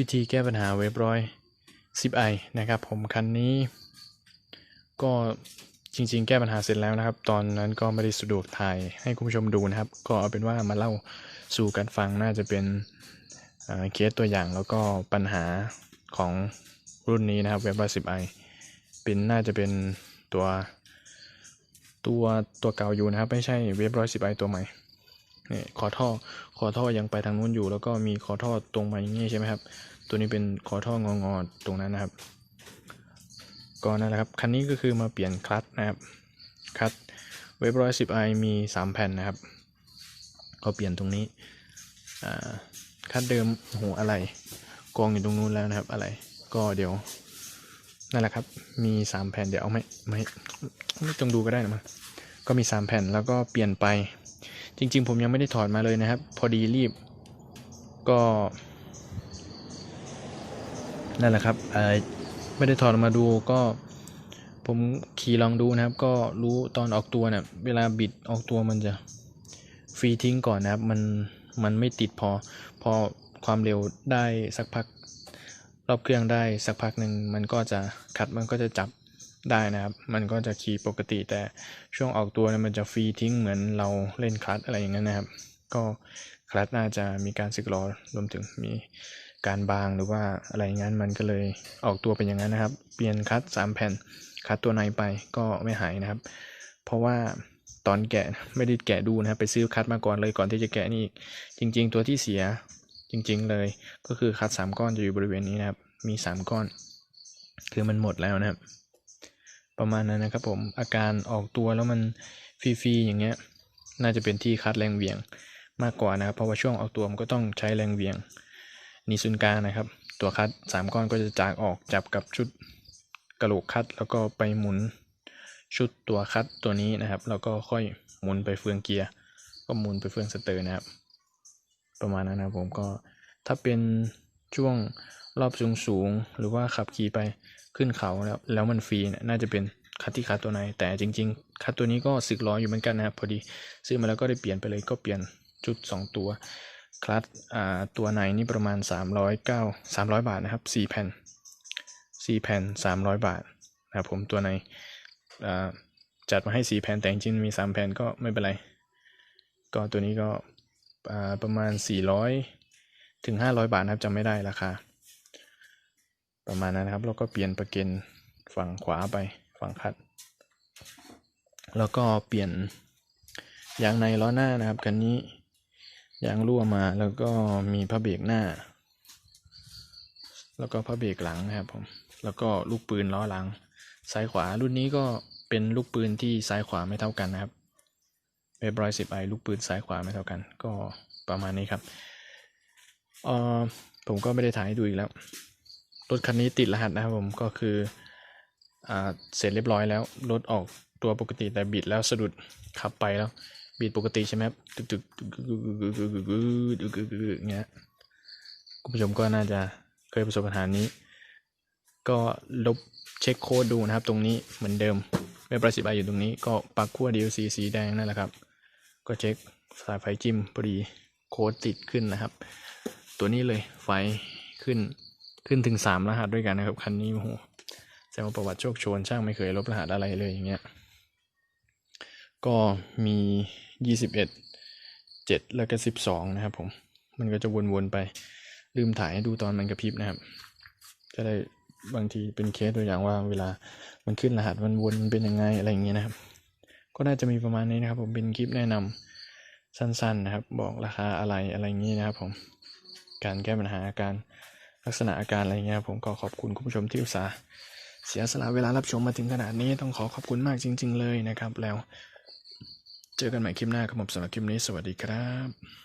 วิธีแก้ปัญหาเว็บร้อย 10i นะครับผมคันนี้ ก็จริงๆ แก้ปัญหาเสร็จแล้วนะครับ ตอนนั้นก็ไม่ได้สะดวกถ่ายให้คุณผู้ชมดูนะครับ ก็เอาเป็นว่ามาเล่าสู่กันฟังน่าจะเป็นเคสตัวอย่างแล้วก็ปัญหาของรุ่นนี้นะครับเว็บร้อย 10i เป็นน่าจะเป็นตัวตัวตัวเก่าอยู่นะครับ ไม่ใช่เว็บร้อย 10i ตัวใหม่ นี่ขอท่อขอท่อยังไปทางนู้นอยู่ แล้วก็มีขอท่อตรงมาอย่างนี้ใช่ไหมครับ ตัวนี้เป็นขอท่ององอตรงนั้นนะครับ ก็นั่นแหละครับ คันนี้ก็คือมาเปลี่ยนคลัตช์นะครับคลัตช์เว็บร้อยสิบไอมีสามแผ่นนะครับ ก็เปลี่ยนตรงนี้คลัตเดิมหูอะไรกองอยู่ตรงนู้นแล้วนะครับ อะไร ก็เดี๋ยวนั่นแหละครับ มีสามแผ่นเดี๋ยวเอาไม่ไม่ไม่ต้องดูก็ได้นะมั้งก็มีสามแผ่นแล้วก็เปลี่ยนไป จริง ๆ ผมยังไม่ได้ถอดมาเลยนะครับ พอดีรีบ ก็นั่นแหละครับไม่ได้ถอดมาดูก็ผมขี่ลองดูนะครับ ก็รู้ตอนออกตัวเนี่ยเวลาบิดออกตัวมันจะฟรีทิ้งก่อนนะครับ มันมันไม่ติดพอ พอความเร็วได้สักพัก รอบเครื่องได้สักพักหนึ่งมันก็จะคัดมันก็จะจับ ได้นะครับ มันก็จะขี่ปกติแต่ช่วงออกตัวเนี่ยมันจะฟรีทิ้งเหมือนเราเล่นคลัตอะไรอย่างนั้นนะครับ ก็คลัตน่าจะมีการสึกหรอรวมถึงมีการบางหรือว่าอะไรอย่างนั้นมันก็เลยออกตัวเป็นอย่างนั้นนะครับ เปลี่ยนคัตสามแผ่นคัตตัวในไปก็ไม่หายนะครับ เพราะว่าตอนแกะไม่ได้แกะดูนะครับ ไปซื้อคัตมาก่อนเลยก่อนที่จะแกะนี่อีกจริง ๆ ตัวที่เสียจริง ๆ เลยก็คือคัตสามก้อนจะอยู่บริเวณนี้นะครับ มีสามก้อน คือมันหมดแล้วนะครับ ประมาณนั้นนะครับผมอาการออกตัวแล้วมันฟรีๆอย่างเงี้ยน่าจะเป็นที่คัดแรงเหวี่ยงมากกว่านะครับเพราะว่าช่วงออกตัวมันก็ต้องใช้แรงเหวี่ยงนี่ศูนกานะครับ ตัวคัดสามก้อนก็จะจากออกจับกับชุดกระโหลกคัด แล้วก็ไปหมุนชุดตัวคัดตัวนี้นะครับ แล้วก็ค่อยหมุนไปเฟืองเกียร์ ก็หมุนไปเฟืองสเตอร์นะครับ ประมาณนั้นนะครับผมก็ถ้าเป็นช่วง รอบสูงสูงหรือว่าขับขี่ไปขึ้นเขาแล้วแล้วมันฟรีเนี่ยน่าจะเป็นคัดที่คัดตัวในแต่จริง ๆ คัดตัวนี้ก็สึกล้ออยู่เหมือนกันนะครับพอดีซื้อมาแล้วก็ได้เปลี่ยนไปเลยก็เปลี่ยนจุด 2 ตัวคลัตอ่าตัวในนี่ประมาณ 309 300 บาทนะครับ4แผ่น4แผ่น 300 บาทนะครับผมตัวในจัดมาให้ 4 แผ่นแต่จริงๆมี 3 แผ่นก็ไม่เป็นไร ก็ตัวนี้ก็ประมาณ 400 ถึง 500 บาทนะครับจำไม่ได้ราคา ประมาณนั้นนะครับ แล้วก็เปลี่ยนประเกนฝั่งขวาไปฝั่งคัด แล้วก็เปลี่ยนยางในล้อหน้านะครับคันนี้ยางรั่วมาแล้วก็มีพระเบรกหน้า แล้วก็พระเบรกหลังนะครับผมแล้วก็ลูกปืนล้อหลัง ซ้ายขวารุ่นนี้ก็เป็นลูกปืนที่ซ้ายขวาไม่เท่ากันนะครับเว็บร้อยสิบไอลูกปืนซ้ายขวาไม่เท่ากัน ก็ประมาณนี้ครับเออผมก็ไม่ได้ถ่ายให้ดูอีกแล้ว ถคันนี้ติดรหัสนะครับผมก็คืออเสร็จเรียบร้อยแล้วรถออกตัวปกติแต่บิดแล้วสะดุดขับไปแล้ว บิดปกติใช่ไหมครับตึกตึกเงี้ยคุณผู้ชมก็น่าจะเคยประสบปัญหานี้ ก็ลบเช็คโค้ดดูนะครับ ตรงนี้เหมือนเดิมเว็บประสิบไออยู่ตรงนี้ก็ปักขั้ว DLC สีแดงนั่นแหละครับ ก็เช็คสายไฟจิ้มพอดีโค้ดติดขึ้นนะครับ ตัวนี้เลยไฟขึ้น ขึ้นถึงสามรหัสด้วยกันนะครับคันนี้โอ้โหแสดงว่าประวัติโชคโชนช่างไม่เคยลบรหัสอะไรเลยอย่างเงี้ยก็มียี่สิบเอ็ดเจ็ดแล้วก็สิบสองนะครับผมมันก็จะวนๆไปลืมถ่ายให้ดูตอนมันกระพริบนะครับ จะได้บางทีเป็นเคสตัวอย่างว่าเวลามันขึ้นรหัสมันวนเป็นยังไงอะไรอย่างเงี้ยนะครับ ก็น่าจะมีประมาณนี้นะครับ ผมเป็นคลิปแนะนำสั้นๆนะครับ บอกราคาอะไรอะไรอย่างงี้นะครับ ผมการแก้ปัญหาอาการ ลักษณะอาการอะไรเงี้ยผมก็ขอบคุณคุณผู้ชมที่อุตส่าห์เสียสละเวลารับชมมาถึงขนาดนี้ต้องขอขอบคุณมากจริง ๆ เลยนะครับ แล้ว เจอกันใหม่คลิปหน้าครับผมสำหรับคลิปนี้สวัสดีครับ